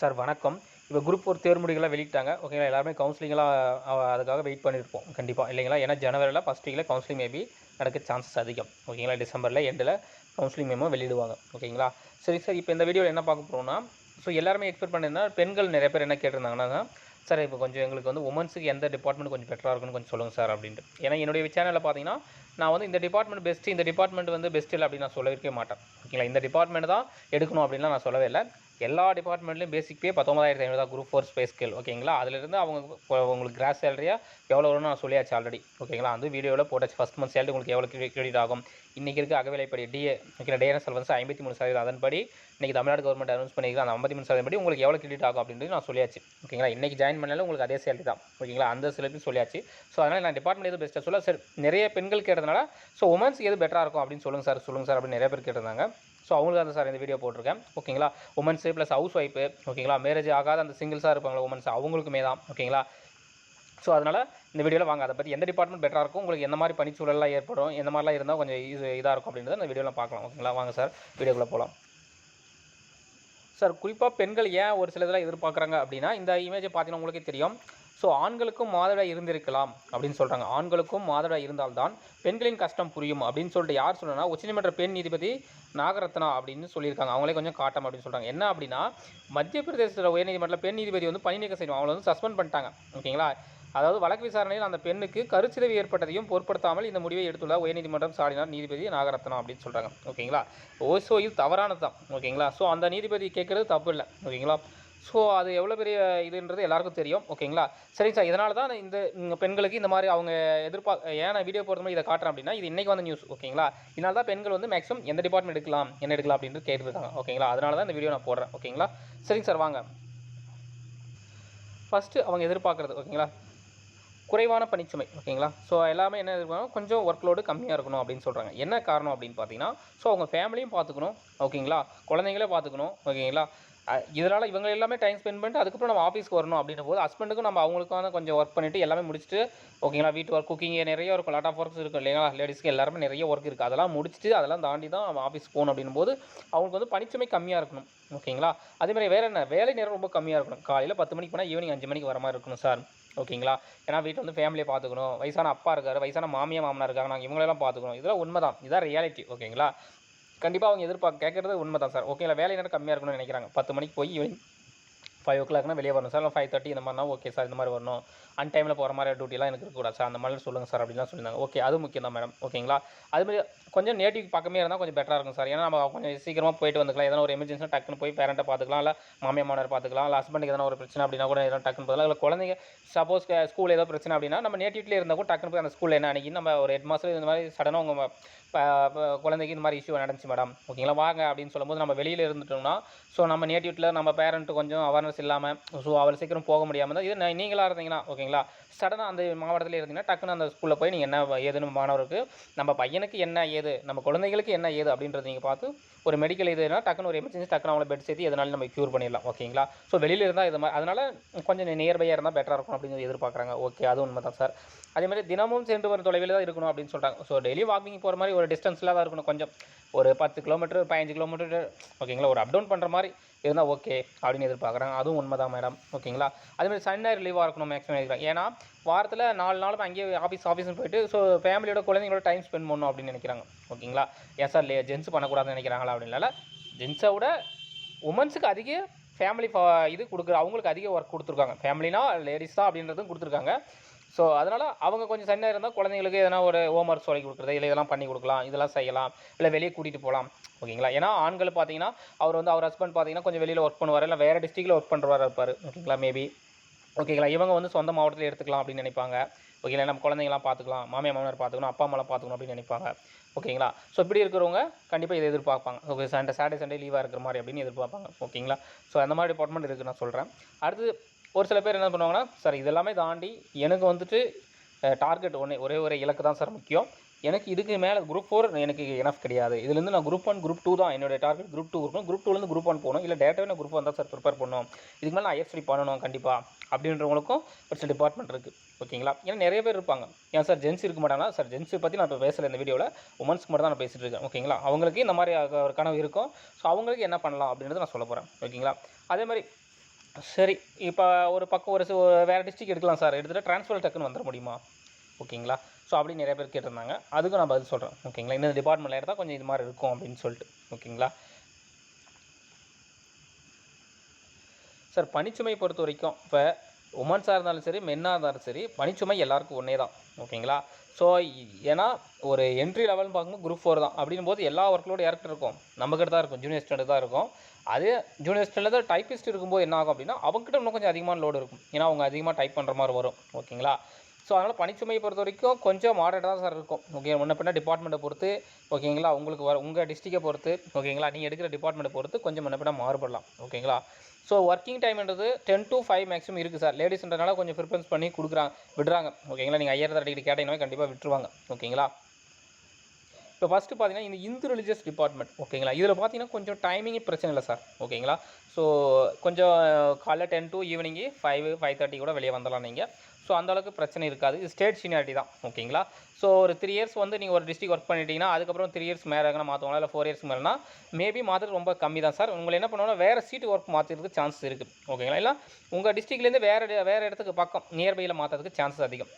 Sir வணக்கம். இப்போ group ஒரு தேர்முடிகளாக வெளியிட்டாங்க. ஓகேங்களா? எல்லாருமே கவுன்சிலிங்கெலாம் அதுக்காக வெயிட் பண்ணியிருப்போம் கண்டிப்பாக இல்லைங்களா? ஏன்னா ஜனவரியில் ஃபஸ்ட் வீக்கில் கவுன்சிலிங் மேபி நடக்க சான்சஸ் அதிகம். ஓகேங்களா? டிசம்பரில் எண்டில் கவுன்சிலிங் மேமோ வெளியிடுவாங்க. ஓகேங்களா? சரி சார். இப்போ இந்த வீடியோவில் என்ன பார்க்க போகிறோம்னா ஸோ எல்லாருமே எக்ஸ்பெக்ட் பண்ணியிருந்தா பெண்கள் நிறைய பேர் என்ன கேட்டிருந்தாங்கன்னா சார் இப்போ கொஞ்சம் எங்களுக்கு வந்து உமன்ஸுக்கு எந்த டிபார்ட்மெண்ட் கொஞ்சம் பெட்டராக இருக்குன்னு கொஞ்சம் சொல்லுங்கள் சார் அப்படின்ட்டு. ஏன்னா என்னுடைய சேனலில் பார்த்தீங்கன்னா நான் வந்து இந்த டிபார்ட்மெண்ட் பெஸ்ட்டு இந்த டிபார்ட்மெண்ட் வந்து பெஸ்ட் இல்லை அப்படின்னு நான் சொல்லவே மாட்டேன். ஓகேங்களா? இந்த டிபார்ட்மெண்ட் தான் எடுக்கணும் அப்படின்லாம் நான் சொல்லவே இல்லை. எல்லா டிபார்ட்மெண்ட்லையும் பேசிக் பே பத்தொம்பதாயிரத்தி ஐநூறு தான் குரூப் ஃபோர் ஸ்பேஸ் ஸ்கில் ஓகேங்களா அதுலேருந்து அவங்க உங்களுக்கு கிராஸ் சேலரியாக எவ்வளோ வரும்னு நான் சொல்லியாச்சு ஆல்ரெடி ஓகேங்களா அந்த வீடியோவில் போட்டாச்சு. ஃபஸ்ட் மந்த் சேலரி உங்களுக்கு எவ்வளோ கிரெடிட் ஆகும்? இன்றைக்கி இருக்க அகவிலைப்படி டிஏ ஓகே டேன வந்து ஐம்பத்தி மூணு சதவீதம். அதன்படி இன்றைக்கி தமிழ்நாடு கவர்மெண்ட் அனௌன்ஸ் பண்ணிக்கலாம் அந்த ஐம்பத்தி மூணு சதவீதம் படி உங்களுக்கு எவ்வளோ கிரெடிட் ஆகும் அப்படின்றது நான் சொல்லியாச்சு ஓகேங்களா இன்றைக்கி ஜாயின் பண்ணாலும் உங்களுக்கு அதே சேலரி தான் ஓகேங்களா அந்த சிலருக்கு சொல்லியாச்சு. ஸோ அதனால் நான் டிபார்ட்மெண்ட் எது பெஸ்ட்டாக சொல்ல சார் நிறைய பெண்கள் கேட்டதுனால ஸோ உமன்ஸ் எது பெட்டராக இருக்கும் அப்படின்னு சொல்லுங்கள் சார் சொல்லுங்கள் சார் அப்படின்னு நிறைய பேர் கேட்டிருந்தாங்க. ஸோ அவங்களுக்கு தான் சார் இந்த வீடியோ போட்டிருக்கேன். ஓகேங்களா உமன்ஸு ப்ளஸ் ஹவுஸ் ஒய்ஃபு ஓகேங்களா மேரேஜ் ஆகாத அந்த சிங்கிள்ஸாக இருப்பாங்களா உமன்ஸ் அவங்களுக்குமே தான். ஓகேங்களா ஸோ அதனால் இந்த வீடியோவில் வாங்க. அதை பற்றி எந்த டிபார்ட்மெண்ட் பெட்டராக இருக்கும்? உங்களுக்கு எந்த மாதிரி பணிச்சூழலாம் ஏற்படும்? எந்த மாதிரிலாம் இருந்தால் கொஞ்சம் இது இதாக இருக்கும் அப்படின்றத இந்த வீடியோவில் பார்க்கலாம். ஓகேங்களா வாங்க சார். வீடியோக்குள்ளே போகலாம் சார் குறிப்பாக பெண்கள் ஏன் ஒரு சில இதெல்லாம் எதிர்பார்க்குறாங்க அப்படின்னா இந்த இமேஜை பார்த்தீங்கன்னா உங்களுக்கே தெரியும். ஸோ ஆண்களுக்கும் மாதவிடாய் இருந்திருக்கலாம் அப்படின்னு சொல்கிறாங்க ஆண்களுக்கும் மாதவிடாய் இருந்தால்தான் பெண்களின் கஷ்டம் புரியும் அப்படின்னு சொல்லிட்டு யார் சொல்லணும்னா உச்சநீதிமன்ற பெண் நீதிபதி நாகரத்னா அப்படின்னு சொல்லியிருக்காங்க. அவங்களே கொஞ்சம் காட்டம் அப்படின்னு சொல்கிறாங்க என்ன அப்படின்னா மத்திய பிரதேசத்தில் உயர்நீதிமன்றத்தில் பெண் நீதிபதி வந்து பணி நீக்கம் செய்யணும். அவங்கள வந்து சஸ்பெண்ட் பண்ணிட்டாங்க. ஓகேங்களா? அதாவது வழக்கு விசாரணையில் அந்த பெண்ணுக்கு கருச்சிதைவு ஏற்பட்டதையும் பொருட்படுத்தாமல் இந்த முடிவை எடுத்துள்ள உயர்நீதிமன்றம் சாடினார் நீதிபதி நாகரத்னம் அப்படின்னு சொல்கிறாங்க ஓகேங்களா? ஓ ஸோ இது தவறானது தான் ஓகேங்களா? ஸோ அந்த நீதிபதி கேட்குறது தப்பு இல்லை. ஓகேங்களா? ஸோ அது எவ்வளோ பெரிய இதுன்றது எல்லாருக்கும் தெரியும். ஓகேங்களா? சரிங்க சார் இதனால தான் இந்த பெண்களுக்கு இந்த மாதிரி அவங்க எதிர்பார்க்க ஏன் வீடியோ போடுற மாதிரி இதை காட்டுறேன் அப்படின்னா இது இன்றைக்கி வந்த நியூஸ் ஓகேங்களா? இதனால தான் பெண்கள் வந்து மேக்ஸிமம் எந்த டிபார்ட்மெண்ட் எடுக்கலாம் என்ன எடுக்கலாம் அப்படின்ட்டு கேட்டுருக்காங்க. ஓகேங்களா? அதனால தான் இந்த வீடியோ நான் போடுறேன். ஓகேங்களா? சரிங்க சார் வாங்க. ஃபஸ்ட்டு அவங்க எதிர்பார்க்குறது. ஓகேங்களா? குறைவான பணிச்சுமை ஓகேங்களா ஸோ எல்லாமே என்ன இருக்கணும்? கொஞ்சம் ஒர்க் லோடு கம்மியாக இருக்கணும் அப்படின்னு சொல்கிறாங்க என்ன காரணம் அப்படின்னு பார்த்தீங்கன்னா ஸோ அவங்க ஃபேமிலியும் பார்த்துக்கணும் ஓகேங்களா குழந்தைங்களே பார்த்துக்கணும் ஓகேங்களா இதனால் இவங்க எல்லாமே டைம் ஸ்பெண்ட் பண்ணிட்டு அதுக்கப்புறம் நம்ம ஆஃபீஸ்க்கு வரணும் அப்படின்ற போது ஹஸ்பண்டுக்கும் நம்ம அவங்களுக்கான கொஞ்சம் ஒர்க் பண்ணிவிட்டு எல்லாமே முடிச்சுட்டு ஓகேங்களா வீட்டு ஒர்க் குக்கிங் நிறைய இருக்கும். லாட் ஆஃப் ஒர்க்ஸ் இருக்கும் இல்லைங்களா? லேடிஸ்க்கு எல்லாருமே நிறைய ஒர்க் இருக்குது அதெல்லாம் முடிச்சுட்டு அதெல்லாம் தாண்டி தான் நம்ம ஆஃபீஸ் போகணும் அப்படின்னும் போது அவங்களுக்கு வந்து பணிச்சுமை கம்மியாக இருக்கணும் ஓகேங்களா அதேமாதிரி வேறு என்ன? வேலை நேரம் ரொம்ப கம்மியாக இருக்கணும். காலையில் பத்து மணிக்கு போனால் ஈவினிங் அஞ்சு மணிக்கு வர மாதிரி இருக்கணும் சார் ஓகேங்களா? ஏன்னா வீட்டில் வந்து ஃபேமிலியை பார்த்துக்கணும் வயசான அப்பா இருக்கார் வயசான மாமியா மாமனார் இருக்காங்க. நாங்கள் இவங்களெல்லாம் பார்த்துக்கணும் இதெல்லாம் உண்மை தான் இதான் ரியாலிட்டி ஓகேங்களா? கண்டிப்பாக அவங்க எதிர்பார்க்க கேட்குறது உண்மை தான் சார் ஓகேங்களா? வேலை நேரம் கம்மியாக இருக்கணும்னு நினைக்கிறாங்க. பத்து மணிக்கு போய் ஈவினிங் ஃபைவ் ஓ கிளாக்னா வெளியே வரணும். சார் இல்லை ஃபைவ் தேர்ட்டி இந்த மாதிரினா ஓகே சார் இந்த மாதிரி வரணும். அன் டைமில் போகிற மாதிரி டியூட்டிலாம் எனக்கு இருக்கக்கூடாது சார். அந்த மாதிரி சொல்லுங்கள் சார் அப்படிலாம் சொல்லியிருந்தாங்க. ஓகே அது முக்கியம் தான் மேடம் ஓகேங்களா அதுமாதிரி கொஞ்சம் நேட்டிவ் பக்கமே இருந்தால் கொஞ்சம் பெட்டராக இருக்கும் சார். ஏன்னா நம்ம கொஞ்சம் சீக்கிரமாக போயிட்டு வந்துக்கலாம். எதனா ஒரு எமர்ஜென்சினா டக்குன்னு போய் பேரண்ட்டை பார்த்துக்கலாம் இல்லை மாமியா மாணவர் பார்த்துக்கலாம் இல்லை ஹஸ்பண்டுக்கு எதனா ஒரு பிரச்சனை அப்படின்னா கூட எதனா டக்குன்னு பார்த்துக்கலாம் இல்லை குழந்தைங்க சப்போஸ் ஸ்கூல் ஏதோ பிரச்சனை அப்படின்னா நம்ம நேட்டிவ்லேயே இருந்தால் கூட டக்குன்னு போய் அந்த ஸ்கூலில் என்ன அன்றைக்கி நம்ம ஒரு ஹெட் மாஸ்டர் இந்த மாதிரி சடனாக உங்கள் இப்போ குழந்தைக்கு இந்த மாதிரி இஷ்யூ நடந்துச்சு மேடம் ஓகேங்களா வாங்க அப்படின்னு சொல்லும்போது நம்ம வெளியில் இருந்துட்டோம்னா ஸோ நம்ம நேட்டிவ்ல நம்ம பேரண்ட்டு கொஞ்சம் அவேர்னஸ் இல்லாமல் ஸோ அவ்வளோ சீக்கிரம் போக முடியாமல் இருந்தால் இது நீங்களாக இருந்தீங்கன்னா ஓகேங்களா? சடனாக அந்த மாவட்டத்தில் இருந்தீங்கன்னா டக்குன்னு அந்த ஸ்கூலில் போய் நீங்கள் என்ன ஏதுன்னு மாணவருக்கு நம்ம பையனுக்கு என்ன ஏது நம்ம குழந்தைகளுக்கு என்ன ஏது அப்படின்றத நீங்கள் பார்த்து ஒரு மெடிக்கல் இதுனா டக்குன்னு ஒரு எமர்ஜென்சி டக்குன்னு அவங்கள பெட் சேர்த்து எதனால நம்ம க்யூர் பண்ணிடலாம் ஓகேங்களா ஸோ வெளியில் இருந்தால் இது மாதிரி அதனால் கொஞ்சம் நியர்பையாக இருந்தால் பெட்டராக இருக்கும் அப்படின்னு எதிர்பார்க்குறாங்க. ஓகே அது உண்மை தான் சார் அதே மாதிரி தினமும் சென்று வரும் தொலைவில் தான் இருக்கணும் அப்படின்னு சொல்கிறாங்க ஸோ டெய்லி வாக்கிங் போகிற மாதிரி ஒரு டிஸ்டன்ஸில் தான் இருக்கணும் கொஞ்சம். ஒரு பத்து கிலோமீட்டர் பதினஞ்சு கிலோமீட்டர் ஓகேங்களா ஒரு அப் டவுன் பண்ணுற மாதிரி இருந்தால் ஓகே அப்படின்னு எதிர்பார்க்குறாங்க. அதுவும் உண்மை தான் மேடம் ஓகேங்களா அதேமாதிரி சண்டே லீவாக இருக்கணும் மேக்ஸிமம் எதிர்பார்க்குறாங்க. ஏன்னா வாரத்தில் நாலு நாளும் அங்கேயே ஆஃபீஸ் ஆஃபீஸ்னு போயிட்டு ஸோ ஃபேமிலியோட குழந்தைங்களோட டைம் ஸ்பெண்ட் பண்ணணும் அப்படின்னு நினைக்கிறாங்க. ஓகேங்களா? ஏன் சார் லே ஜென்ஸ் பண்ணக்கூடாதுன்னு நினைக்கிறாங்களா அப்படின்னால ஜென்ஸை விட உமன்ஸுக்கு அதிக ஃபேமிலி இது கொடுக்குற அவங்களுக்கு அதிக ஒர்க் கொடுத்துருக்காங்க. ஃபேமிலினா லேடிஸ் தான் அப்படின்றதும் கொடுத்துருக்காங்க. ஸோ அதனால் அவங்க கொஞ்சம் சன்னாக இருந்தால் குழந்தைங்களுக்கு எதனா ஒரு ஹோம் ஒர்க் சொல்லி கொடுக்குறது இல்லை இதெல்லாம் பண்ணி கொடுக்கலாம் இதெல்லாம் செய்யலாம் இல்லை வெளியே கூட்டிகிட்டு போகலாம் ஓகேங்களா? ஏன்னா ஆண்கள் பார்த்தீங்கன்னா அவர் வந்து அவர் ஹஸ்பண்ட் பார்த்தீங்கன்னா கொஞ்சம் வெளியில் ஒர்க் பண்ணுவார் இல்லை வேறு டிஸ்ட்ரிக்டில் ஒர்க் பண்ணுறவராக இருப்பார். ஓகேங்களா? மேபி ஓகேங்களா இவங்க வந்து சொந்த மாவட்டத்தில் எடுத்துக்கலாம் அப்படின்னு நினைப்பாங்க. ஓகேங்களா நம்ம குழந்தைங்களாம் பார்த்துக்கலாம் மாமியா மாமனார் பார்த்துக்கணும் அப்பா அம்மாலாம் பார்த்துக்கணும் அப்படின்னு நினைப்பாங்க. ஓகேங்களா ஸோ இப்படி இருக்கிறவங்க கண்டிப்பாக இதை எதிர்பார்ப்பாங்க. ஓகே சண்டே சாட்டர்டே சண்டே லீவாக இருக்கிற மாதிரி அப்படின்னு எதிர்பார்ப்பாங்க. ஓகேங்களா ஸோ அந்த மாதிரி டிபார்ட்மெண்ட் இருக்குது நான் சொல்கிறேன் அடுத்து ஒரு சில பேர் என்ன பண்ணுவாங்கன்னா சார் இதெல்லாமே தாண்டி எனக்கு வந்துட்டு டார்கெட் ஒன்றே ஒரே ஒரே இலக்கு தான் சார் முக்கியம். எனக்கு இதுக்கு மேலே குரூப் ஃபோர் எனக்கு எனஃப் கிடையாது. இதுலேருந்து நான் குரூப் ஒன் குரூப் டூ தான் என்னோடய டார்கெட் குரூப் டூ இருக்கணும். குரூப் டூலேருந்து குரூப் ஒன் போகணும். இல்லை டேரெக்டாக நான் குரூப் ஒன் தான் சார் ப்ரிப்பேர் பண்ணணும். இதுக்கு மேலே நான் ஐஎஃப்டி பண்ணணும் கண்டிப்பாக அப்படின்றவங்களுக்கும் ஒரு சில டிபார்ட்மெண்ட் இருக்குது ஓகேங்களா? ஏன்னா நிறைய பேர் இருப்பாங்க. ஏன் சார் ஜென்ஸ் இருக்க மாட்டாங்கன்னா சார் ஜென்ஸ் பற்றி நான் இப்போ பேசலை இந்த வீடியோவில் உமன்ஸ்க்கு மட்டும் தான் நான் பேசிகிட்டு இருக்கேன். ஓகேங்களா? அவங்களுக்கு இந்த மாதிரி ஒரு கனவு இருக்கும். ஸோ அவங்களுக்கு என்ன பண்ணலாம் அப்படின்றத நான் சொல்ல போகிறேன் ஓகேங்களா? அதே மாதிரி சரி இப்போ ஒரு பக்கம் ஒரு ஒரு வேறு டிஸ்ட்ரிக் எடுக்கலாம் சார் எடுத்துகிட்டு ட்ரான்ஸ்ஃபர் டக்குன்னு வந்துட முடியுமா? ஓகேங்களா? ஸோ அப்படின்னு நிறைய பேர் கேட்டிருந்தாங்க. அதுக்கும் நான் பதில் சொல்கிறேன் ஓகேங்களா இந்த டிபார்ட்மெண்ட்டில் எடுத்தால் கொஞ்சம் இது மாதிரி இருக்கும் அப்படின்னு சொல்லிட்டு. ஓகேங்களா சார் பனிச்சுமை பொறுத்த வரைக்கும் இப்போ உமன்ஸாக இருந்தாலும் சரி மென்னாக இருந்தாலும் சரி பணிச்சுமை எல்லாருக்கும் ஒன்றே தான். ஓகேங்களா ஸோ ஏன்னா ஒரு என்ட்ரி லெவல்னு பார்க்கும்போது குரூப் ஃபோர் தான். அப்படின்னும் போது எல்லா ஒர்க்லோடு யார்கிட்ட இருக்கும். நம்மக்கிட்ட தான் இருக்கும். ஜூனியர் ஸ்டாண்டர்ட் தான் இருக்கும். அதே ஜூனியர் ஸ்டூடெண்ட் டைப்பிஸ்ட் இருக்கும்போது என்ன ஆகும் அப்படின்னா அவங்ககிட்ட இன்னும் கொஞ்சம் அதிகமான லோடு இருக்கும். ஏன்னா அவங்க அதிகமாக டைப் பண்ணுற மாதிரி வரும். ஓகேங்களா ஸோ அதனால் பணிச்சுமையை பொறுத்த வரைக்கும் கொஞ்சம் மாடரேட்டாக தான் சார் இருக்கும். ஓகே முன்ன பின்ன டிபார்ட்மெண்ட்டை பொறுத்து ஓகேங்களா உங்களுக்கு வர உங்கள் டிஸ்ட்ரிக்டை பொறுத்து ஓகேங்களா நீங்கள் எடுக்கிற டிபார்ட்மெண்ட்டை பொறுத்து கொஞ்சம் முன்ன பின்ன மாறுபடலாம். ஓகேங்களா ஸோ ஒர்க்கிங் டைம்ன்றது டென் டு ஃபைவ் மேக்ஸிமம் இருக்குது சார் லேடிஸ்ன்றனால கொஞ்சம் ப்ரிஃபரன்ஸ் பண்ணி கொடுக்குறாங்க விடுறாங்க. ஓகேங்களா நீங்கள் ஐயாயிரத்து அடிக்கடி கேட்டீங்கன்னா கண்டிப்பாக விட்டுருவாங்க. ஓகேங்களா இப்போ ஃபஸ்ட்டு பார்த்தீங்கன்னா இந்த இந்து ரிலிஜியஸ் டிபார்ட்மெண்ட் ஓகேங்களா இதில் பார்த்தீங்கன்னா கொஞ்சம் டைமிங் பிரச்சனை இல்லை சார் ஓகேங்களா ஸோ கொஞ்சம் காலைல ten to evening five five thirty கூட வெளியே வந்துடலாம் நீங்கள் ஸோ அந்தளவுக்கு பிரச்சனை இருக்காது. இது ஸ்டேட் சீனியாரிட்டி தான் ஓகேங்களா ஸோ ஒரு த்ரீ இயர்ஸ் வந்து நீங்கள் ஒரு டிஸ்ட்ரிக் ஒர்க் பண்ணிட்டீங்கன்னா அதுக்கப்புறம் த்ரீ இயர்ஸ் மேலே எங்கன்னா மாற்றுவாங்களா இல்லை ஃபோர் இயர்ஸ் மேலேனா மேபி மாற்றுறது ரொம்ப கம்மி தான் சார் உங்களை என்ன பண்ணுவோம்னா வேறு சீட்டு ஒர்க் மாற்றுறதுக்கு சான்ஸ் இருக்குது ஓகேங்களா இல்லை உங்கள் டிஸ்ட்ரிக்ட்லேருந்து வேறு வேறு இடத்துக்கு பக்கம் நியர்பையில் மாற்றுறதுக்கு சான்சஸ் அதிகம்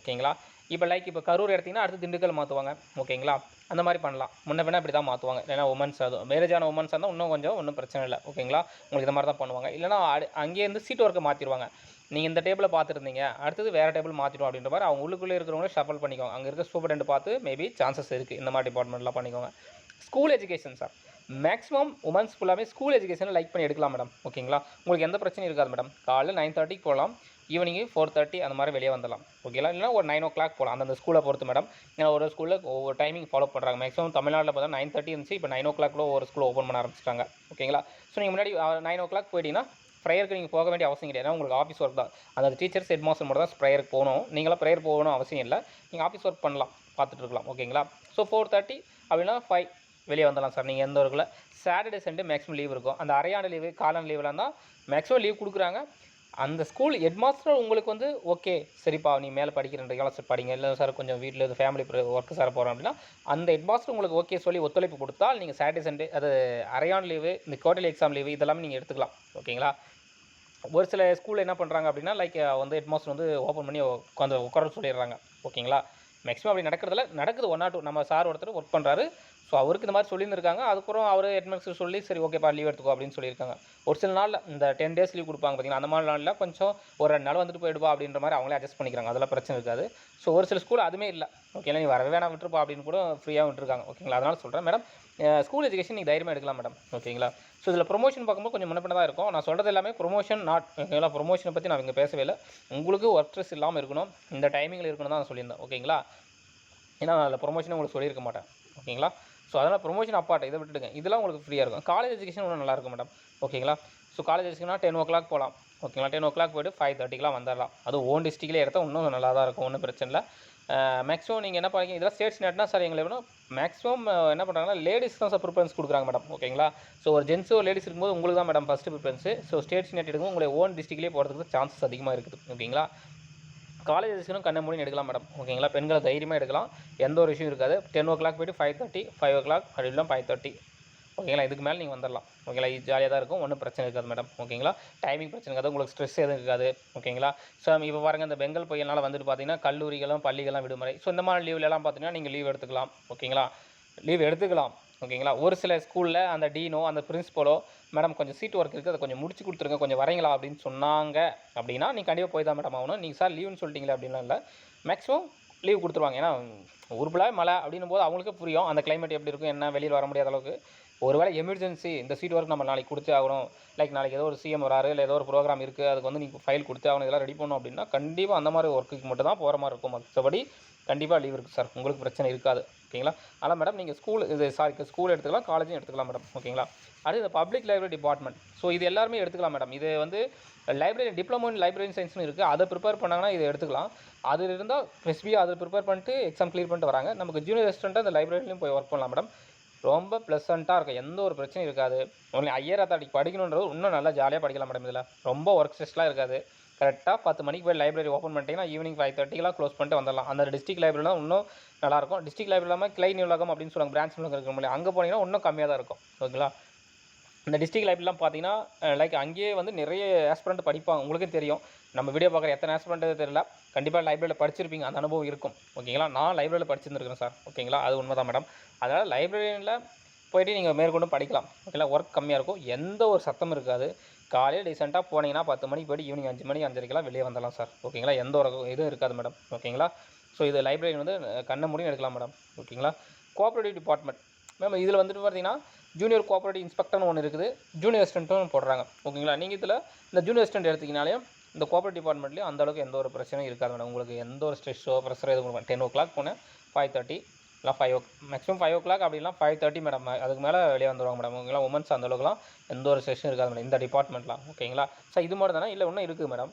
ஓகேங்களா இப்போ லைக் இப்போ கரூர் எடுத்திங்கன்னா அடுத்து திண்டுக்கல் மாற்றுவாங்க ஓகேங்களா அந்த மாதிரி பண்ணலாம். முன்ன பின்னா இப்படி தான் மாற்றுவாங்க ஏன்னா உமன்ஸ் அது மேரேஜான உமன்ஸ் இருந்தால் இன்னும் கொஞ்சம் ஒன்றும் பிரச்சனை இல்லை ஓகேங்களா உங்களுக்கு இந்த மாதிரி தான் பண்ணுவாங்க. இல்லைனா அடு அங்கேருந்து சீட் ஒர்க்கை மாற்றிடுவாங்க நீங்கள் இந்த டேபிளில் பார்த்துருந்தீங்க. அடுத்தது வேறு டேபிள் மாற்றிடும் அப்படின்ற மாதிரி அவங்க உள்ளுக்குள்ளே இருக்கிறவங்களே ஷஃபல் பண்ணிக்கோங்க. அங்கே இருக்க சூப்பரண்ட் பார்த்து மேபி சான்சஸ் இருக்குது இந்த மாதிரி டிபார்ட்மெண்ட்லாம் பண்ணிக்கோங்க. School education sir maximum women's ஃபுல்லாமே ஸ்கூல் எஜுகேஷனை லைக் பண்ணி எடுக்கலாம் மேடம் ஓகேங்களா உங்களுக்கு எந்த பிரச்சனையும் இருக்காது மேடம் காலையில் நைன் தேர்ட்டிக்கு போகலாம். ஈவினிங்கு ஃபோர் தேர்ட்டி அந்த மாதிரி வெளியே வந்துடலாம். ஓகேங்களா இல்லைனா ஒரு நைன் ஓ கிளாக் போகலாம். அந்தந்த ஸ்கூலை பொறுத்து மேடம் ஏன்னா ஒரு ஸ்கூலில் ஒவ்வொரு டைமிங் ஃபாலோ பண்ணுறாங்க மேக்ஸிமம் தமிழ்நாட்டில் பார்த்தா நைன் தேர்ட்டி இருந்துச்சு. இப்போ நைன் ஓ கிளாக்ல ஒரு ஸ்கூல் ஓப்பன் பண்ண ஆரம்பிச்சிட்டாங்க. ஓகேங்களா ஸோ நீங்கள் முன்னாடி நைன் ஓ கிளாக் போயிட்டீங்கன்னா ப்ரேயருக்கு நீங்கள் போக வேண்டிய அவசியம் கிடையாது. உங்களுக்கு ஆஃபீஸ் ஒர்க் தான். அந்த டீச்சர்ஸ் ஹெட் மாஸ்டர் மட்டும் தான் ப்ரேயருக்கு போகணும். நீங்களாம் ப்ரேயர் போகணும் அவசியம் இல்லை. நீங்கள் ஆஃபீஸ் ஒர்க் பண்ணலாம். பார்த்துட்டு இருக்கலாம். ஓகேங்களா? ஸோ ஃபோர் தேர்ட்டி அப்படின்னா ஃபைவ் வெளியே வந்துடலாம் சார் நீங்கள் எந்த ஒர்க்கில் சாட்டர்டே சண்டே மேக்ஸிமம் லீவ் இருக்கும். அந்த அரையாண்டு லீவு காலாண்டு லீவ்லாம் தான் மேக்ஸிமம் லீவ் கொடுக்குறாங்க. அந்த ஸ்கூல் ஹெட்மாஸ்டர் உங்களுக்கு வந்து ஓகே சரிப்பா நீ மேலே படிக்கிறன்றீங்களா சார் படிங்க. இல்லை சார் கொஞ்சம் வீட்டில் இது ஃபேமிலி ஒர்க்கு சார் போகிறோம் அப்படின்னா அந்த ஹெட்மாஸ்டர் உங்களுக்கு ஓகே சொல்லி ஒத்துழைப்பு கொடுத்தால் நீங்கள் சாட்டர்டே சண்டே அது அரையான் லீவு இந்த குவார்டர்லி எக்ஸாம் லீவு இதெல்லாமே நீங்கள் எடுத்துக்கலாம். ஓகேங்களா ஒரு சில ஸ்கூலில் என்ன பண்ணுறாங்க அப்படின்னா லைக் வந்து ஹெட்மாஸ்டர் வந்து ஓப்பன் பண்ணி உட்காந்து உட்கார சொல்லிடுறாங்க. ஓகேங்களா மேக்ஸிமம் அப்படி நடக்கிறதுல நடக்குது ஒன் ஆர் டூ நம்ம சார் ஒருத்தர் ஒர்க் பண்ணுறாரு ஸோ அவருக்கு இந்த மாதிரி சொல்லியிருந்திருக்காங்க. அதுக்கப்புறம் அவர் ஹெட்மாஸ்டர் சொல்லி சரி ஓகேப்பா லீவ் எடுத்துக்கோ அப்படின்னு சொல்லியிருக்காங்க. ஒரு சில நாளில் இந்த டென் டேஸ் லீவ் கொடுப்பாங்க பார்த்தீங்கன்னா அந்த மாதிரி நாளில் கொஞ்சம் ஒரு ரெண்டு நாள் வந்துட்டு போயிடுவா அப்படின்ற மாதிரி அவங்களே அட்ஜஸ்ட் பண்ணிக்கிறாங்க. அதெல்லாம் பிரச்சனை இருக்காது. ஸோ ஒரு சில ஸ்கூல் அதுவுமே இல்லை. ஓகேங்களா நீ வரவே வேணாம் விட்டுருப்பா அப்படின்னு கூட ஃப்ரீயாக விட்டுருக்காங்க. ஓகேங்களா அதனால் சொல்கிறேன் மேடம் ஸ்கூல் எஜுகேஷன் நீங்கள் தைரியமாக எடுக்கலாம் மேடம் ஓகேங்களா ஸோ இதில் ப்ரொமோஷன் பார்க்கும்போது கொஞ்சம் முன்னப்பட தான் இருக்கும். நான் சொல்கிறது எல்லாமே ப்ரொமோஷன் நாட் ஓகேங்களா ப்ரொமோஷனை பற்றி நான் இங்கே பேசவே இல்லை. உங்களுக்கு ஒர்க் ஸ்ட்ரெஸ் இல்லாமல் இருக்கணும். இந்த டைமிங்கில் இருக்கணும் தான் நான் சொல்லியிருந்தேன். ஓகேங்களா ஏன்னா நான் அதில் ப்ரொமோஷன் உங்களுக்கு சொல்லியிருக்க மாட்டேன். ஓகேங்களா ஸோ அதனால் ப்ரொமோஷன் அப்பாட்ட இதை விட்டுடுங்க. இதெல்லாம் உங்களுக்கு ஃப்ரீயாக இருக்கும். காலேஜ் எஜுகேஷன் ஒன்றும் நல்லா இருக்கும் மேடம் ஓகேங்களா ஸோ காலேஜ் எஜுகேஷனா டென் ஓ கிளாக் போகலாம் ஓகேங்களா டென் ஓ கிளாக் போய்ட்டு ஃபைவ் தேர்ட்டிக்கெலாம் வந்துடலாம். அது ஓன் டிஸ்ட்ரிக்ட்லேயே எடுத்தால் இன்னும் நல்லா தான் இருக்கும். ஒன்றும் பிரச்சனை இல்லை. மேக்ஸிமம் நீங்கள் என்ன பண்ணுறீங்க இதெல்லாம் ஸ்டேட்ஸ் நெட்னா சார் எங்களை வேணும் மேக்ஸிமம் என்ன பண்ணுறாங்கன்னா லேடிஸ் தான் சார் ப்ரிஃபரன்ஸ் கொடுக்குறாங்க மேடம் ஓகேங்களா ஸோ ஒரு ஜென்ஸோ லேடிஸ் இருக்கும்போது உங்களுக்கு தான் madam first preference so states net எடுக்கும் உங்களை ஓன் டிஸ்ட்ரிக்ட்லேயே போகிறதுக்கு சான்சஸ் அதிகமாக இருக்குது. ஓகேங்களா காலேஜ் எஜுகேஷனும் கண்ணை மூடி எடுக்கலாம் மேடம் ஓகேங்களா பெண்களை தைரியமாக எடுக்கலாம். எந்த ஒரு இஷ்யூ இருக்காது. டென் ஓ கிளாக் போய்ட்டு five thirty five o'clock அப்படி இல்லை ஃபைவ் தேர்ட்டி ஓகேங்களா இதுக்கு மேலே நீங்கள் வந்துடலாம் ஓகேங்களா இது ஜாலியாக தான் இருக்கும். ஒன்றும் பிரச்சனை இருக்காது மேடம் ஓகேங்களா டைமிங் பிரச்சனை இருக்காது. உங்களுக்கு ஸ்ட்ரெஸ் எதுவும் இருக்காது. ஓகேங்களா ஸோ இப்போ பாருங்கள் இந்த பெங்கல் புயல்னால் வந்துட்டு பார்த்தீங்கன்னா கல்லூரிகளும் பள்ளிகளும் விடுமுறை. ஸோ இந்த மாதிரி லீவ்லலாம் பார்த்தீங்கன்னா நீங்கள் லீவ் எடுத்துக்கலாம். ஓகேங்களா லீவ் எடுத்துக்கலாம். ஓகேங்களா? ஒரு சில ஸ்கூலில் அந்த டீனோ அந்த பிரின்ஸ்பலோ மேடம் கொஞ்சம் சீட் ஒர்க் இருக்குது அதை கொஞ்சம் முடிச்சு கொடுத்துருங்க கொஞ்சம் வரீங்களா அப்படின்னு சொன்னாங்க அப்படின்னா நீங்கள் கண்டிப்பாக போய் தான் மேடம் ஆகணும். நீங்கள் சார் லீவுன்னு சொல்லிட்டீங்களா அப்படின்லாம் இல்லை. மேக்ஸிமம் லீவ் கொடுத்துருவாங்க. ஏன்னா ஊருக்குள்ள மழை அப்படின்னும் போது அவங்களுக்கே புரியும் அந்த கிளைமேட் எப்படி இருக்கும் என்ன வெளியில் வர முடியாத அளவுக்கு. ஒருவேளை எமர்ஜென்சி இந்த சீட் ஒர்க் நம்ம நாளைக்கு கொடுத்தே ஆகணும். லைக் நாளைக்கு ஏதோ ஒரு சிஎம் வராரு இல்லை ஏதோ ஒரு ப்ரோக்ராம் இருக்குது அதுக்கு வந்து நீங்கள் ஃபைல் கொடுத்து அவனுக்கு இதெல்லாம் ரெடி பண்ணணும் அப்படின்னா கண்டிப்பாக அந்த மாதிரி ஒர்க்குக்கு மட்டும் தான் போகிற மாதிரி இருக்கும். மற்றபடி கண்டிப்பாக லீவ் இருக்குது சார். உங்களுக்கு பிரச்சனை இருக்காது. ஓகேங்களா? ஆனால் மேடம் நீங்கள் ஸ்கூல் இது சாரி ஸ்கூல் எடுத்துக்கலாம் காலேஜும் எடுத்துக்கலாம் மேடம் ஓகேங்களா? அடுத்து இந்த பப்ளிக் லைப்ரரி டிபார்ட்மெண்ட் ஸோ இது எல்லாருமே எடுத்துக்கலாம் மேடம் இது வந்து லைப்ரரி டிப்ளமோ இன் லைப்ரரி சயின்ஸ்னு இருக்குது அதை ப்ரிப்பேர் பண்ணாங்கன்னா இதை எடுத்துக்கலாம். அது இருந்தால் ஸ்பெசிஃபிக்காக அதை ப்ரிப்பேர் பண்ணிட்டு எக்ஸாம் க்ளியர் பண்ணிட்டு வராங்க. நமக்கு ஜூனியர் ரெஸ்டாரண்ட்டாக அந்த லைப்ரரிலையும் போய் ஒர்க் பண்ணலாம் மேடம் ரொம்ப ப்ளசண்ட்டாக இருக்கும். எந்த ஒரு பிரச்சனையும் இருக்காது. ஒன்லி ஐயர் அத்தாடிக்கு படிக்கணுன்றது இன்னும் நல்லா ஜாலியாக படிக்கலாம் மேடம் இதில். ரொம்ப ஒர்க் ஸ்ட்ரெஸ்லாம் இருக்காது. கரெக்டாக பத்து மணிக்கு போய் லைப்ரரி ஓப்பன் பண்ணிட்டீங்கன்னா ஈவினிங் ஃபைவ் தேர்ட்டிக்கெலாம் க்ளோஸ் பண்ணிட்டு வந்துடலாம். அந்த டிஸ்ட்ரிக் லைப்ரரிலாம் இன்னும் நல்லாயிருக்கும். டிஸ்ட்ரிக் லைப்ரரி இல்லாமல் கிளை நூலகம் அப்படின்னு சொல்லுவாங்க பிரான்ச் நூலகம் இருக்கிற மாதிரி. அங்கே போனீங்கன்னா இன்னும் கம்மியாக தான் இருக்கும். ஓகேங்களா? இந்த டிஸ்ட்ரிக்ட் லைப்ரரிலாம் பார்த்தீங்கன்னா லைக் அங்கேயே வந்து நிறைய ஆஸ்பிரண்ட் படிப்பாங்க. உங்களுக்கே தெரியும். நம்ம வீடியோ பார்க்குற எத்தனை ஆஸ்பிரண்ட் தெரியல. கண்டிப்பாக லைப்ரரியில் படிச்சிருப்பீங்க. அந்த அனுபவம் இருக்கும். ஓகேங்களா? நான் லைப்ரரியில் படிச்சிருந்துருக்கேன் சார். ஓகேங்களா? அது உண்மை தான் மேடம் அதனால் லைப்ரரியில் போயிட்டு நீங்கள் மேற்கொண்டு படிக்கலாம். ஓகேங்களா? ஒர்க் கம்மியாக இருக்கும். எந்த ஒரு சத்தமும் இருக்காது. காலையில் டீசெண்டாக போனீங்கன்னா பத்து மணிக்கு போய்ட்டு ஈவினிங் அஞ்சு மணி அஞ்சரைக்கெல்லாம் வெளியே வந்துடலாம் சார் ஓகேங்களா எந்த ஒரு இதுவும் இருக்காது மேடம் ஓகேங்களா ஸோ இது லைப்ரரி வந்து கண்ணை முடியும் எடுக்கலாம் மேடம் ஓகேங்களா கோஆப்ரேட்டிவ் டிபார்ட்மெண்ட் மேம் இதில் வந்துட்டு பார்த்தீங்கன்னா ஜூனியர் கோஆப்ரேட்டிவ் இன்ஸ்பெக்டர்னு ஒன்று இருக்குது. ஜூனியர் அசிஸ்டண்ட்டும் போடுறாங்க. ஓகேங்களா நீங்கள் இதில் இந்த ஜூனியர் அசிஸ்டன்ட் எடுத்திங்கனாலே இந்த கோஆப்ரேட் டிபார்ட்மெண்ட்லேயும் அந்த அளவுக்கு எந்த ஒரு பிரச்சனையும் இருக்காது மேடம் உங்களுக்கு எந்த ஒரு ஸ்ட்ரெஸ்ஸோ ப்ரெஷரோ எதுவும் டென் ஓ கிளாக் போனேன் ஃபைவ் தேர்ட்டி இல்லை five o maximum five o'clock அப்படிலாம் ஃபைவ் தேர்ட்டி மேடம் அதுக்கு மேலே வெளியே வந்துடுவாங்க மேடம் ஓகேங்களா உமன்ஸ் அந்த அளவுக்குலாம் எந்த ஒரு செஷன் இருக்காது மேடம் இந்த டிபார்ட்மெண்ட்லாம் ஓகேங்களா சார் இது மட்டும் தானே? இல்லை இன்னும் இருக்குது மேடம்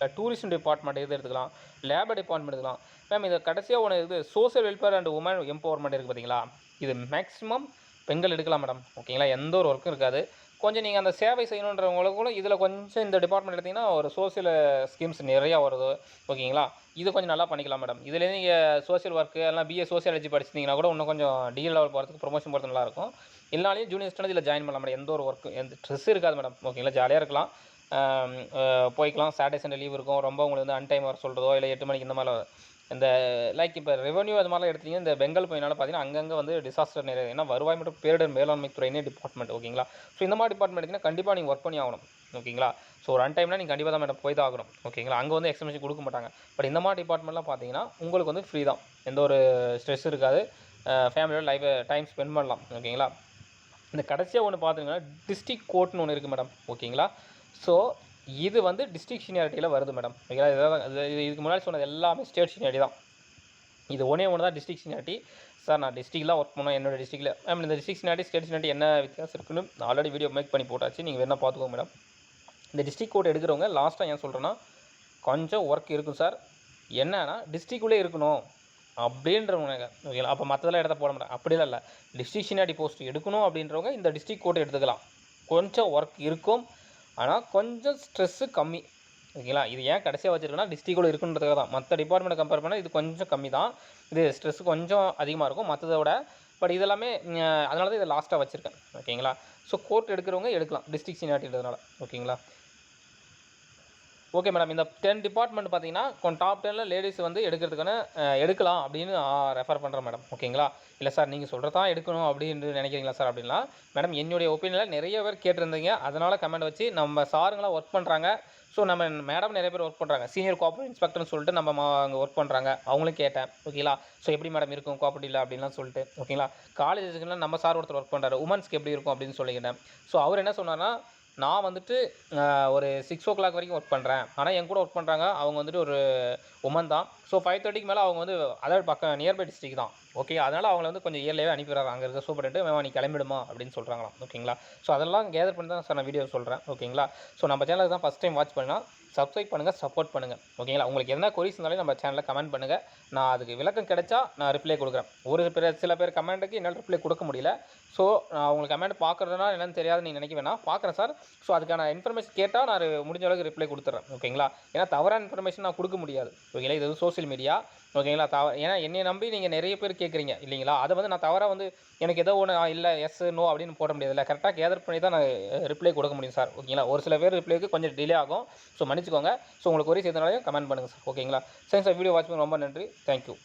டூரிசம் டிபார்ட்மெண்ட் இது எடுத்துக்கலாம்? லேபர் டிபார்ட்மெண்ட் எடுத்துக்கலாம். மேம் இது கடைசியாக ஒன்று இது social welfare and women empowerment இருக்குது பார்த்தீங்களா இது மேக்ஸிமம் பெண்கள் எடுக்கலாம் மேடம் ஓகேங்களா எந்த ஒரு ஒர்க்கும் இருக்காது. கொஞ்சம் நீங்கள் அந்த சேவை செய்யணுன்றவங்களுக்கும் இதில் கொஞ்சம் இந்த டிபார்ட்மெண்ட் எடுத்திங்கன்னா ஒரு சோசியல் ஸ்கீம்ஸ் நிறையா வருது. ஓகேங்களா? இது கொஞ்சம் நல்லா பண்ணிக்கலாம் மேடம் இதில் நீங்கள் சோஷியல் ஒர்க்கு எல்லாம் பிஏ சோசியாலஜி படிச்சிருந்தீங்கன்னா கூட இன்னும் கொஞ்சம் டிகிரி லெவல் போகிறதுக்கு ப்ரொமோஷன் போகிறது நல்லாயிருக்கும் இல்லைனாலையும் ஜூனியர் ஸ்டூடெண்ட் இதில் ஜாயின் பண்ணலாம் மேடம் எந்த ஒரு ஒர்க்கு எந்த ஸ்ட்ரெஸ் இருக்காது மேடம் ஓகேங்களா? ஜாலியாக இருக்கலாம். போய்க்கலாம். சாட்டர்டே சண்டே லீவ் இருக்கும். ரொம்ப உங்களுக்கு வந்து அன்டைம் வர சொல்கிறதோ இல்லை எட்டு மணிக்கு இந்த மாதிரி இந்த லைக் இப்போ ரெவன்யூ அது மாதிரிலாம் எடுத்தீங்கன்னா இந்த பெங்கால் போயினால பார்த்தீங்கன்னா அங்கங்கே வந்து டிசாஸ்டர் நிறைய. ஏன்னா வருவாய் மற்றும் பேரிடர் மேலாண்மை துறைனே டிபார்ட்மெண்ட் ஓகேங்களா? ஸோ இந்த மாதிரி டிபார்ட்மெண்ட் எடுத்திங்கன்னா கண்டிப்பாக நீங்கள் ஒர்க் பண்ணி ஆகணும் ஓகேங்களா? ஸோ ஒரு அன்டைம்னா நீங்கள் கண்டிப்பாக தான் மேடம் போய் தான் ஆகணும் ஓகேங்களா? அங்கே வந்து எக்ஸ்பிளேஷன் கொடுக்க மாட்டாங்க. பட் இந்த மாதிரி டிபார்ட்மெண்ட்லாம் பார்த்தீங்கன்னா உங்களுக்கு வந்து ஃப்ரீ தான். எந்த ஒரு ஸ்ட்ரெஸ் இருக்காது. ஃபேமிலியோட லைஃப் டைம் ஸ்பெண்ட் பண்ணலாம் ஓகேங்களா? இந்த கடைசியாக ஒன்று பார்த்தீங்கன்னா டிஸ்ட்ரிக்ட் கோர்ட்னு ஒன்று இருக்குது மேடம் ஓகேங்களா? ஸோ இது வந்து டிஸ்ட்ரிக்ட் சீனியாரிட்டியில் வருது மேடம் ஓகேங்களா இதான் தான் இது- இதுக்கு முன்னாடி சொன்னது எல்லாமே ஸ்டேட் சீனியாரிட்டி தான். இது ஒன்றே ஒன்று தான் டிஸ்ட்ரிக்ட் சீனியாரிட்டி சார் நான் டிஸ்ட்ரிக்ட்லாம் ஒர்க் பண்ணேன் என்னோட டிஸ்ட்ரிக்ட்டில் மேம் இந்த டிஸ்ட்ரிக்ட் சீனியாரிட்டி ஸ்டேட் சீனியாரிட்டி என்ன வித்தியாசம் இருக்குன்னு ஆல்ரெடி வீடியோ மேக் பண்ணி போட்டாச்சு. நீங்கள் வேணால் பார்த்துக்கோங்க மேடம் இந்த டிஸ்ட்ரிக் கோட் எடுக்கிறவங்க லாஸ்ட்டாக ஏன் சொல்கிறேன்னா கொஞ்சம் ஒர்க் இருக்கும் சார் என்னன்னா டிஸ்ட்ரிக்குள்ளே இருக்கணும் அப்படின்றவங்க. ஓகேங்களா அப்போ மற்றதெல்லாம் இடத்த போட மாட்டேன் அப்படிலாம் இல்லை. டிஸ்ட்ரிக்ட் சீனியாரிட்டி போஸ்ட் எடுக்கணும் அப்படின்றவங்க இந்த டிஸ்ட்ரிக் கோட் எடுத்துக்கலாம். கொஞ்சம் ஒர்க் இருக்கும். ஆனால் கொஞ்சம் ஸ்ட்ரெஸ்ஸு கம்மி. ஓகேங்களா? இது ஏன் கடைசியாக வச்சுருக்கேன்னா டிஸ்ட்ரிக்டோட இருக்குன்றதுக்காக தான். மற்ற டிபார்ட்மெண்ட்டை கம்பேர் பண்ணால் இது கொஞ்சம் கம்மி தான். இது ஸ்ட்ரெஸ் கொஞ்சம் அதிகமாக இருக்கும் மற்றதை விட. பட் இதெல்லாமே அதனால தான் இதை லாஸ்ட்டாக வச்சுருக்கேன். ஓகேங்களா? ஸோ கோர்ட் எடுக்கிறவங்க எடுக்கலாம். டிஸ்ட்ரிக் சீனியாரிட்டின்றதுனால ஓகேங்களா? ஓகே மேடம் இந்த டென் டிபார்ட்மெண்ட் பார்த்தீங்கன்னா கொஞ்சம் டாப் டெனில் லேடிஸ் வந்து எடுக்கிறதுக்கான எடுக்கலாம் அப்படின்னு ரெஃபர் பண்ணுறேன் மேடம் ஓகேங்களா இல்லை சார் நீங்கள் சொல்கிறது தான் எடுக்கணும் அப்படின்னு நினைக்கிறீங்களா சார் அப்படின்னா மேடம் என்னுடைய ஒப்பீனியில் நிறைய பேர் கேட்டிருந்தீங்க. அதனால் கமெண்ட் வச்சு நம்ம சாருங்களாம் ஒர்க் பண்ணுறாங்க ஸோ நம்ம மேடம் நிறைய பேர் ஒர்க் பண்ணுறாங்க சீனியர் கோஆப்ரேட்டிவ் இன்ஸ்பெக்டர்னு சொல்லிட்டு நம்ம அங்கே ஒர்க் பண்ணுறாங்க அவங்களும் கேட்டேன். ஓகேங்களா ஸோ எப்படி மேடம் இருக்கும்? கோஆப்ரேட்டிவில் அப்படின்லாம் சொல்லிட்டு. ஓகேங்களா காலேஜுக்குலாம் நம்ம சார் ஒருத்தர் ஒர்க் பண்ணுறாரு உமன்ஸ்க்கு எப்படி இருக்கும் அப்படின்னு சொல்லிக்கிட்டேன். ஸோ அவர் என்ன சொன்னார்னா நான் வந்துட்டு ஒரு சிக்ஸ் ஓ கிளாக் வரைக்கும் ஒர்க் பண்ணுறேன் ஆனால் என் கூட ஒர்க் பண்ணுறாங்க அவங்க வந்துட்டு ஒரு உமன் தான். ஸோ ஃபைவ் தேர்ட்டிக்கு மேலே அவங்க வந்து அதாவது பக்கம் நியர்பை டிஸ்ட்ரிக் தான். ஓகே அதனால் அவங்கள வந்து கொஞ்சம் இயர்லியாகவே அனுப்பிடுறாங்க. அங்கே இருக்க சூப்பர்ட்டு மேம் நீ கிளம்பிடுமா? அப்படின்னு சொல்கிறாங்களாம் ஓகேங்களா ஸோ அதெல்லாம் கேதர் பண்ணி தான் சார் நான் வீடியோ சொல்கிறேன் ஓகேங்களா ஸோ நம்ம சேனலுக்கு தான் ஃபஸ்ட் டைம் வாட்ச் பண்ணால் சப்ஸ்கிரைப் பண்ணுங்கள் சப்போர்ட் பண்ணுங்கள் ஓகேங்களா உங்களுக்கு என்ன கொரிஸ் இருந்தாலும் நம்ம சேனலில் கமெண்ட் பண்ணுங்கள் நான் அதுக்கு விளக்கம் கிடைச்சா நான் ரிப்ளை கொடுக்குறேன். ஒரு பேர் சில பேர் கமெண்ட்டுக்கு என்னால் ரிப்ளை கொடுக்க முடியல. ஸோ நான் உங்களுக்கு கமெண்ட் பார்க்குறதுனா என்னென்னு தெரியாது நீங்கள் நினைக்க வேணாம். பார்க்குறேன் சார் ஸோ அதுக்கான இன்ஃபர்மேஷன் கேட்டால் நான் முடிஞ்ச அளவுக்கு ரிப்ளை கொடுத்துட்றேன். ஓகேங்களா ஏன்னா தவறான இன்ஃபர்மேஷன் நான் கொடுக்க முடியாது. ஓகேங்களா இது வந்து சோஷியல் மீடியா ஓகேங்களா? தவ ஏன்னா என்னை நம்பி நீங்கள் நிறைய பேர் கேட்குறீங்க இல்லைங்களா? அதை வந்து நான் தவறாக வந்து எனக்கு ஏதோ ஒன்று இல்லை எஸ் நோ அப்படின்னு போட முடியாது இல்லை கரெக்டாக கேதர் பண்ணி தான் நான் ரிப்ளை கொடுக்க முடியும் சார். ஓகேங்களா? ஒரு சில பேர் ரிப்ளைக்கு கொஞ்சம் டிலே ஆகும். ஸோ மன்னிச்சுக்கோங்க. ஸோ உங்களுக்கு ஒரே சேர்த்தனாலையும் கமெண்ட் பண்ணுங்கள் சார். ஓகேங்களா? சரி சார். வீடியோ வாட்ச் பண்ண ரொம்ப நன்றி. தேங்க்யூ